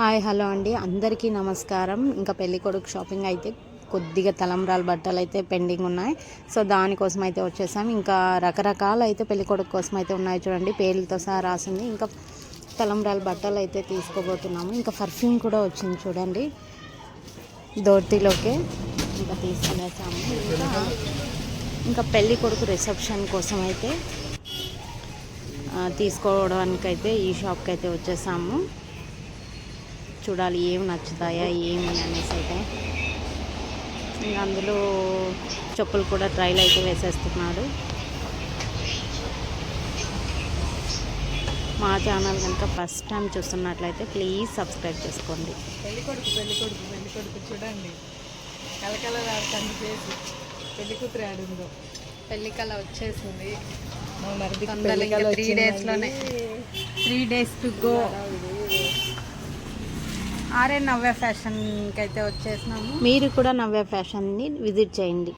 Hi hello అండి. అందరికీ నమస్కారం. ఇంకా పెళ్ళి కొడుకు షాపింగ్ అయితే కొద్దిగా తలంబ్రాల బట్టలు అయితే పెండింగ్ ఉన్నాయి. సో దానికోసం అయితే వచ్చేసాం. ఇంకా రకరకాలు అయితే పెళ్ళి కొడుకు కోసం అయితే ఉన్నాయి చూడండి. పేర్లతో సహా రాసింది. ఇంకా తలంబ్రాల బట్టలు అయితే తీసుకోబోతున్నాము. ఇంకా పర్ఫ్యూమ్ కూడా వచ్చింది చూడండి. దోర్తిలోకే ఇంకా తీసుకునేసాము. ఇంకా ఇంకా పెళ్ళి కొడుకు రిసెప్షన్ కోసం అయితే తీసుకోవడానికైతే ఈ షాప్కి అయితే వచ్చేసాము. చూడాలి ఏం నచ్చుతాయా ఏమి అనేసి అయితే. ఇంకా అందులో చెప్పులు కూడా ట్రైల్ అయితే వేసేస్తున్నాడు. మా ఛానల్ కనుక ఫస్ట్ టైం చూస్తున్నట్లయితే ప్లీజ్ సబ్స్క్రైబ్ చేసుకోండి. పెళ్ళి కొడుకు పెళ్ళి కొడుకు పెళ్ళి కొడుకు చూడండి. కలకల కంది చేసి. పెళ్ళి కూతురు ఆడిందో పెళ్ళి కళ వచ్చేసింది. త్రీ డేస్లోనే three days to go RN Navya ఫ్యాషన్కి అయితే వచ్చేసినాము. మీరు కూడా నవ్య ఫ్యాషన్ని విజిట్ చేయండి.